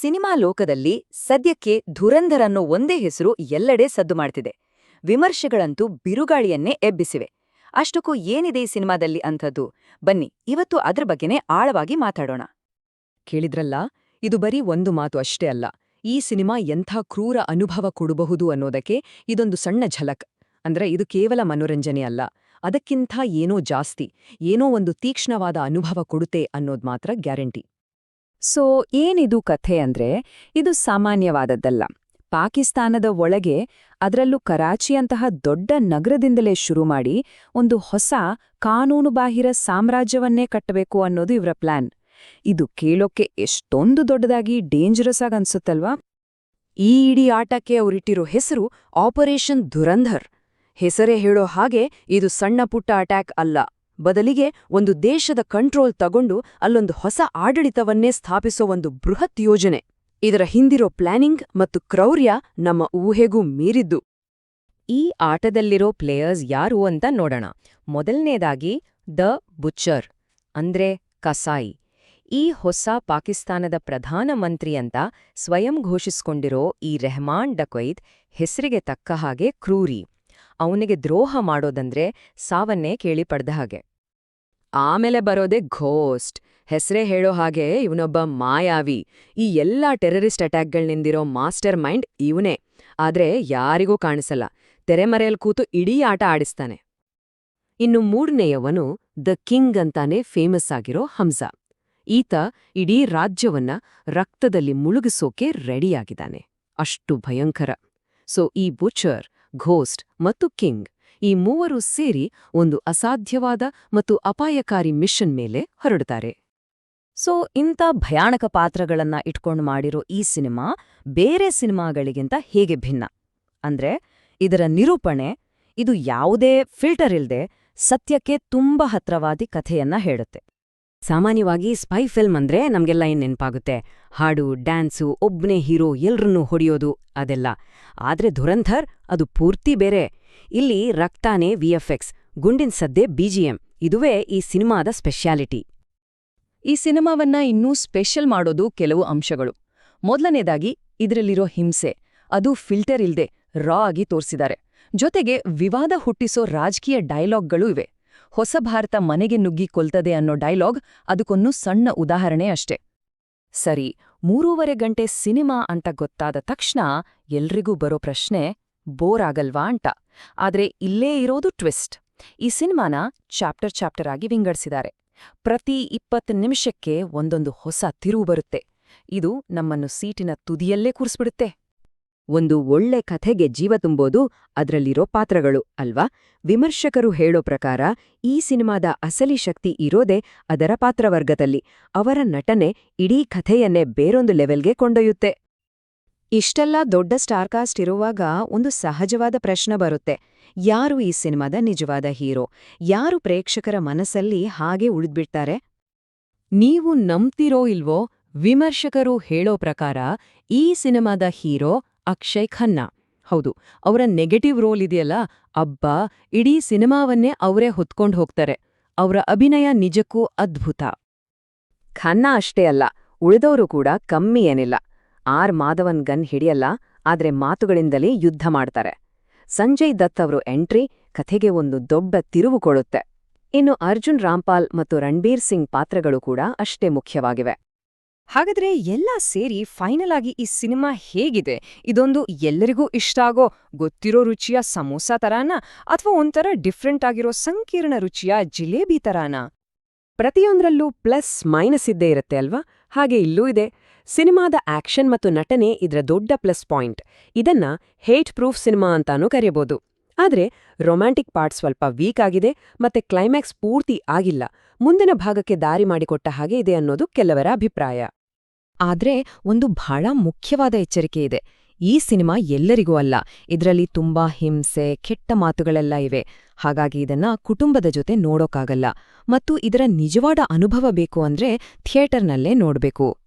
Cinema ಲೋಕದಲ್ಲಿ ಸದ್ಯಕ್ಕೆ ಧುರಂಧರ್ ಅನ್ನೋ ಒಂದೇ ಹೆಸರು ಎಲ್ಲೆಡೆ ಸದ್ದು ಮಾಡ್ತಿದೆ. ವಿಮರ್ಶೆಗಳಂತೂ ಬಿರುಗಾಳಿಯನ್ನೇ ಎಬ್ಬಿಸಿವೆ. ಅಷ್ಟಕ್ಕೂ ಏನಿದೆ ಈ ಸಿನಿಮಾದಲ್ಲಿ ಅಂಥದ್ದು? ಬನ್ನಿ, ಇವತ್ತು ಅದ್ರ ಬಗ್ಗೆನೇ ಆಳವಾಗಿ ಮಾತಾಡೋಣ. ಕೇಳಿದ್ರಲ್ಲ, ಇದು ಬರೀ ಒಂದು ಮಾತು ಅಷ್ಟೇ ಅಲ್ಲ. ಈ ಸಿನಿಮಾ ಎಂಥ ಕ್ರೂರ ಅನುಭವ ಕೊಡಬಹುದು ಅನ್ನೋದಕ್ಕೆ ಇದೊಂದು ಸಣ್ಣ ಝಲಕ್. ಅಂದ್ರೆ ಇದು ಕೇವಲ ಮನೋರಂಜನೆ ಅಲ್ಲ. ಅದಕ್ಕಿಂತ ಏನೋ ಜಾಸ್ತಿ, ಏನೋ ಒಂದು ತೀಕ್ಷ್ಣವಾದ ಅನುಭವ ಕೊಡುತ್ತೆ ಅನ್ನೋದು ಮಾತ್ರ ಗ್ಯಾರಂಟಿ. ಸೊ, ಏನಿದು ಕಥೆ ಅಂದ್ರೆ, ಇದು ಸಾಮಾನ್ಯವಾದದ್ದಲ್ಲ. ಪಾಕಿಸ್ತಾನದ ಒಳಗೆ ಅದರಲ್ಲೂ ಕರಾಚಿಯಂತಹ ದೊಡ್ಡ ನಗರದಿಂದಲೇ ಶುರು ಮಾಡಿ ಒಂದು ಹೊಸ ಕಾನೂನುಬಾಹಿರ ಸಾಮ್ರಾಜ್ಯವನ್ನೇ ಕಟ್ಟಬೇಕು ಅನ್ನೋದು ಇವರ ಪ್ಲಾನ್. ಇದು ಕೇಳೋಕ್ಕೆ ಎಷ್ಟೊಂದು ದೊಡ್ಡದಾಗಿ ಡೇಂಜರಸ್ ಆಗಿ ಅನ್ಸುತ್ತಲ್ವಾ? ಈ ಇಡೀ ಆಟಕ್ಕೆ ಅವರಿಟ್ಟಿರೋ ಹೆಸರು ಆಪರೇಷನ್ ಧುರಂಧರ್. ಹೆಸರೇ ಹೇಳೋ ಹಾಗೆ ಇದು ಸಣ್ಣ ಪುಟ್ಟ ಅಟ್ಯಾಕ್ ಅಲ್ಲ. ಬದಲಿಗೆ ಒಂದು ದೇಶದ ಕಂಟ್ರೋಲ್ ತಗೊಂಡು ಅಲ್ಲೊಂದು ಹೊಸ ಆಡಳಿತವನ್ನೇ ಸ್ಥಾಪಿಸೋ ಒಂದು ಬೃಹತ್ ಯೋಜನೆ. ಇದರ ಹಿಂದಿರೋ ಪ್ಲಾನಿಂಗ್ ಮತ್ತು ಕ್ರೌರ್ಯ ನಮ್ಮ ಊಹೆಗೂ ಮೀರಿದ್ದು. ಈ ಆಟದಲ್ಲಿರೋ ಪ್ಲೇಯರ್ಸ್ ಯಾರು ಅಂತ ನೋಡೋಣ. ಮೊದಲನೇದಾಗಿ, ದ ಬುಚ್ಚರ್, ಅಂದ್ರೆ ಕಸಾಯಿ. ಈ ಹೊಸ ಪಾಕಿಸ್ತಾನದ ಪ್ರಧಾನಮಂತ್ರಿ ಅಂತ ಸ್ವಯಂ ಘೋಷಿಸ್ಕೊಂಡಿರೋ ಈ ರೆಹಮಾನ್ ಡಕೊಯ್ದ್ ಹೆಸರಿಗೆ ತಕ್ಕ ಹಾಗೆ ಕ್ರೂರಿ. ಅವನಿಗೆ ದ್ರೋಹ ಮಾಡೋದಂದ್ರೆ ಸಾವನ್ನೇ ಕೇಳಿ ಪಡೆದ ಹಾಗೆ. ಆಮೇಲೆ ಬರೋದೇ ಘೋಸ್ಟ್. ಹೆಸರೇ ಹೇಳೋ ಹಾಗೆ ಇವನೊಬ್ಬ ಮಾಯಾವಿ. ಈ ಎಲ್ಲಾ ಟೆರರಿಸ್ಟ್ ಅಟ್ಯಾಕ್ಗಳ್ನಿಂದಿರೋ ಮಾಸ್ಟರ್ ಮೈಂಡ್ ಇವನೇ. ಆದ್ರೆ ಯಾರಿಗೂ ಕಾಣಿಸಲ್ಲ. ತೆರೆಮರೆಯಲ್ಲಿ ಕೂತು ಇಡೀ ಆಟ ಆಡಿಸ್ತಾನೆ. ಇನ್ನು ಮೂರನೆಯವನು ದ ಕಿಂಗ್ ಅಂತಾನೆ ಫೇಮಸ್ ಆಗಿರೋ ಹಂಸಾ. ಈತ ಇಡೀ ರಾಜ್ಯವನ್ನ ರಕ್ತದಲ್ಲಿ ಮುಳುಗಿಸೋಕೆ ರೆಡಿಯಾಗಿದ್ದಾನೆ. ಅಷ್ಟು ಭಯಂಕರ. ಸೊ ಈ ಬುಚರ್ ಘೋಸ್ಟ್ ಮತ್ತು ಕಿಂಗ್. ಈ ಮೂವರು ಸೇರಿ ಒಂದು ಅಸಾಧ್ಯವಾದ ಮತ್ತು ಅಪಾಯಕಾರಿ ಮಿಷನ್ ಮೇಲೆ ಹೊರಡುತ್ತಾರೆ. ಸೊ, ಇಂಥ ಭಯಾನಕ ಪಾತ್ರಗಳನ್ನ ಇಟ್ಕೊಂಡು ಮಾಡಿರೋ ಈ ಸಿನಿಮಾ ಬೇರೆ ಸಿನಿಮಾಗಳಿಗಿಂತ ಹೇಗೆ ಭಿನ್ನ? ಅಂದ್ರೆ, ಇದರ ನಿರೂಪಣೆ, ಇದು ಯಾವುದೇ ಫಿಲ್ಟರ್ ಇಲ್ಲದೆ ಸತ್ಯಕ್ಕೆ ತುಂಬ ಹತ್ರವಾದಿ ಕಥೆಯನ್ನ ಹೇಳುತ್ತೆ. ಸಾಮಾನ್ಯವಾಗಿ ಸ್ಪೈ ಫಿಲ್ಮ್ ಅಂದ್ರೆ ನಮ್ಗೆಲ್ಲ ಏನ್ ನೆನಪಾಗುತ್ತೆ? ಹಾಡು, ಡ್ಯಾನ್ಸು, ಒಬ್ನೇ ಹೀರೋ ಎಲ್ರನ್ನೂ ಹೊಡೆಯೋದು ಅದೆಲ್ಲ. ಆದ್ರೆ ಧುರಂಧರ್, ಅದು ಪೂರ್ತಿ ಬೇರೆ. ಇಲ್ಲಿ ರಕ್ತಾನೆ ವಿಎಫ್ಎಕ್ಸ್ ಗುಂಡಿನ್ ಸದ್ದೆ ಬಿಜಿಎಂ ಇದುವೇ ಈ ಸಿನಿಮಾದ ಸ್ಪೆಷಾಲಿಟಿ. ಈ ಸಿನಿಮಾವನ್ನ ಇನ್ನೂ ಸ್ಪೆಷಲ್ ಮಾಡೋದು ಕೆಲವು ಅಂಶಗಳು. ಮೊದಲನೇದಾಗಿ, ಇದರಲ್ಲಿರೋ ಹಿಂಸೆ. ಅದು ಫಿಲ್ಟರ್ ಇಲ್ದೆ, ರಾ ಆಗಿ ತೋರಿಸಿದ್ದಾರೆ. ಜೊತೆಗೆ ವಿವಾದ ಹುಟ್ಟಿಸೋ ರಾಜಕೀಯ ಡೈಲಾಗ್ಗಳೂ ಇವೆ. ಹೊಸ ಭಾರತ ಮನೆಗೆ ನುಗ್ಗಿ ಕೊಲ್ತದೆ ಅನ್ನೋ ಡೈಲಾಗ್ ಅದಕ್ಕೊಂದು ಸಣ್ಣ ಉದಾಹರಣೆ ಅಷ್ಟೆ. ಸರಿ, ಮೂರೂವರೆ ಗಂಟೆ ಸಿನಿಮಾ ಅಂತ ಗೊತ್ತಾದ ತಕ್ಷಣ ಎಲ್ರಿಗೂ ಬರೋ ಪ್ರಶ್ನೆ, ಬೋರ್ ಆಗಲ್ವಾ? ಅಂತ. ಆದ್ರೆ ಇಲ್ಲೇ ಇರೋದು ಟ್ವಿಸ್ಟ್. ಈ ಸಿನಿಮಾನ ಚಾಪ್ಟರ್ ಚಾಪ್ಟರ್ ಆಗಿ ವಿಂಗಡಿಸಿದ್ದಾರೆ. ಪ್ರತಿ ಇಪ್ಪತ್ತು ನಿಮಿಷಕ್ಕೆ ಒಂದೊಂದು ಹೊಸ ತಿರುವು ಬರುತ್ತೆ. ಇದು ನಮ್ಮನ್ನು ಸೀಟಿನ ತುದಿಯಲ್ಲೇ ಕೂರಿಸ್ಬಿಡುತ್ತೆ. ಒಂದು ಒಳ್ಳೆ ಕಥೆಗೆ ಜೀವ ತುಂಬೋದು ಅದ್ರಲ್ಲಿರೋ ಪಾತ್ರಗಳು, ಅಲ್ವಾ? ವಿಮರ್ಶಕರು ಹೇಳೋ ಪ್ರಕಾರ, ಈ ಸಿನಿಮಾದ ಅಸಲಿ ಶಕ್ತಿ ಇರೋದೇ ಅದರ ಪಾತ್ರವರ್ಗದಲ್ಲಿ. ಅವರ ನಟನೆ ಇಡೀ ಕಥೆಯನ್ನೇ ಬೇರೊಂದು ಲೆವೆಲ್ಗೆ ಕೊಂಡೊಯ್ಯುತ್ತೆ. ಇಷ್ಟೆಲ್ಲ ದೊಡ್ಡ ಸ್ಟಾರ್ಕಾಸ್ಟ್ ಇರುವಾಗ ಒಂದು ಸಹಜವಾದ ಪ್ರಶ್ನೆ ಬರುತ್ತೆ. ಯಾರು ಈ ಸಿನಿಮಾದ ನಿಜವಾದ ಹೀರೋ? ಯಾರು ಪ್ರೇಕ್ಷಕರ ಮನಸ್ಸಲ್ಲಿ ಹಾಗೆ ಉಳಿದ್ಬಿಡ್ತಾರೆ? ನೀವು ನಂಬ್ತಿರೋ ಇಲ್ವೋ? ವಿಮರ್ಶಕರು ಹೇಳೋ ಪ್ರಕಾರ, ಈ ಸಿನಿಮಾದ ಹೀರೋ ಅಕ್ಷಯ್ ಖನ್ನಾ. ಹೌದು, ಅವರ ನೆಗೆಟಿವ್ ರೋಲ್ ಇದೆಯಲ್ಲ, ಅಬ್ಬ, ಇಡೀ ಸಿನಿಮಾವನ್ನೇ ಅವರೇ ಹೊತ್ಕೊಂಡು ಹೋಗ್ತಾರೆ. ಅವರ ಅಭಿನಯ ನಿಜಕ್ಕೂ ಅದ್ಭುತ. ಖನ್ನಾ ಅಷ್ಟೇ ಅಲ್ಲ, ಉಳಿದವರು ಕೂಡ ಕಮ್ಮಿ ಏನಿಲ್ಲ. ಆರ್ ಮಾಧವನ್ ಗನ್ ಹಿಡಿಯಲ್ಲ, ಆದ್ರೆ ಮಾತುಗಳಿಂದಲೇ ಯುದ್ಧ ಮಾಡ್ತಾರೆ. ಸಂಜಯ್ ದತ್ ಅವರು ಎಂಟ್ರಿ, ಕಥೆಗೆ ಒಂದು ದೊಡ್ಡ ತಿರುವು ಕೊಡುತ್ತೆ. ಇನ್ನು ಅರ್ಜುನ್ ರಾಂಪಾಲ್ ಮತ್ತು ರಣಬೀರ್ ಸಿಂಗ್ ಪಾತ್ರಗಳು ಕೂಡ ಅಷ್ಟೇ ಮುಖ್ಯವಾಗಿವೆ. ಹಾಗಾದ್ರೆ ಎಲ್ಲ ಸೇರಿ ಫೈನಲ್ ಆಗಿ ಈ ಸಿನಿಮಾ ಹೇಗಿದೆ? ಇದೊಂದು ಎಲ್ಲರಿಗೂ ಇಷ್ಟ ಆಗೋ, ಗೊತ್ತಿರೋ ರುಚಿಯ ಸಮೋಸಾ ತರಾನ, ಅಥವಾ ಒಂಥರ ಡಿಫ್ರೆಂಟ್ ಆಗಿರೋ ಸಂಕೀರ್ಣ ರುಚಿಯ ಜಿಲೇಬಿ ತರಾನ? ಪ್ರತಿಯೊಂದರಲ್ಲೂ ಪ್ಲಸ್ ಮೈನಸ್ ಇದ್ದೇ ಇರುತ್ತೆ ಅಲ್ವಾ? ಹಾಗೆ ಇಲ್ಲೂ ಇದೆ. ಸಿನಿಮಾದ ಆಕ್ಷನ್ ಮತ್ತು ನಟನೆ ಇದರ ದೊಡ್ಡ ಪ್ಲಸ್ ಪಾಯಿಂಟ್ ಇದನ್ನ ಹೇಟ್ ಪ್ರೂಫ್ ಸಿನಿಮಾ ಅಂತಾನೂ ಕರೆಯಬಹುದು ಆದ್ರೆ ರೊಮ್ಯಾಂಟಿಕ್ ಪಾರ್ಟ್ ಸ್ವಲ್ಪ ವೀಕ್ ಆಗಿದೆ ಮತ್ತೆ ಕ್ಲೈಮ್ಯಾಕ್ಸ್ ಪೂರ್ತಿ ಆಗಿಲ್ಲ. ಮುಂದಿನ ಭಾಗಕ್ಕೆ ದಾರಿ ಮಾಡಿಕೊಟ್ಟ ಹಾಗೆ ಇದೆ ಅನ್ನೋದು ಕೆಲವರ ಅಭಿಪ್ರಾಯ. ಆದ್ರೆ ಒಂದು ಬಹಳ ಮುಖ್ಯವಾದ ಎಚ್ಚರಿಕೆ ಇದೆ. ಈ ಸಿನಿಮಾ ಎಲ್ಲರಿಗೂ ಅಲ್ಲ, ಇದರಲ್ಲಿ ತುಂಬಾ ಹಿಂಸೆ, ಕೆಟ್ಟ ಮಾತುಗಳೆಲ್ಲ ಇವೆ. ಹಾಗಾಗಿ ಇದನ್ನ ಕುಟುಂಬದ ಜೊತೆ ನೋಡೋಕ್ಕಾಗಲ್ಲ ಮತ್ತು ಇದರ ನಿಜವಾದ ಅನುಭವ ಬೇಕು ಅಂದ್ರೆ ಥಿಯೇಟರ್ನಲ್ಲೇ ನೋಡ್ಬೇಕು.